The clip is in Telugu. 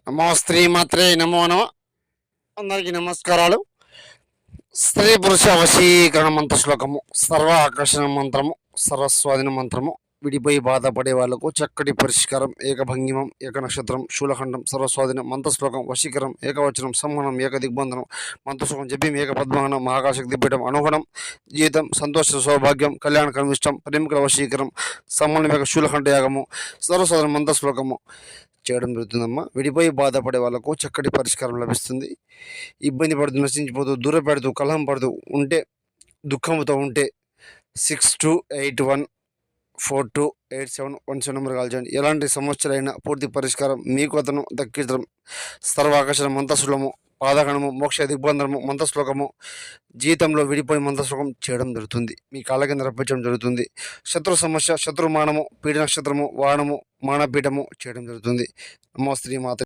నమో స్త్రీ మాత్రే నమో నమ. అందరికీ నమస్కారాలు. స్త్రీ పురుష వశీకరణ మంత్ర శ్లోకము సర్వ ఆకర్షణ మంత్రము సర్వస్వాధీన మంత్రము విడిపోయి బాధపడే వాళ్ళకు చక్కటి పరిష్కారం ఏకభంగిమం ఏక నక్షత్రం శూలఖండం సర్వస్వాధీనం మంత్రశ్లోకం వశీకరం ఏకవచనం సంహనం ఏక దిగ్బంధనం మంత్రశ్లోకం జప్యం ఏక పద్మహనం మహాకాశక్తి పీఠం అనుగుణం జీవితం సంతోష సౌభాగ్యం కళ్యాణ కర్మిష్టం ప్రేమికుల వశీకరం సంహనం ఏక శూలఖండ యాగము సర్వస్వాధీన మంత్రశ్లోకము చేయడం జరుగుతుందమ్మా. విడిపోయి బాధపడే వాళ్ళకు చక్కటి పరిష్కారం లభిస్తుంది. ఇబ్బంది పడుతూ నశించిపోతూ దూరం పెడుతూ కలహం పడుతూ ఉంటే దుఃఖంతో ఉంటే six two eight one four two eight seven one seven number call చేయండి. ఎలాంటి సమస్యలైనా పూర్తి పరిష్కారం మీకు అతను దక్కించడం సర్వాకర్షణ మంత్రశ్లోకము పాదగణము మోక్ష దిగ్బంధనము మంత్రశ్లోకము జీవితంలో విడిపోయి మంత్రశ్లోకం చేయడం జరుగుతుంది. మీ కాళ్ళ కింద రప్పించడం జరుగుతుంది. శత్రు సమస్య శత్రుమానము పీడ నక్షత్రము వాహనము మానపీఠము చేయడం జరుగుతుంది. నమో శ్రీమాత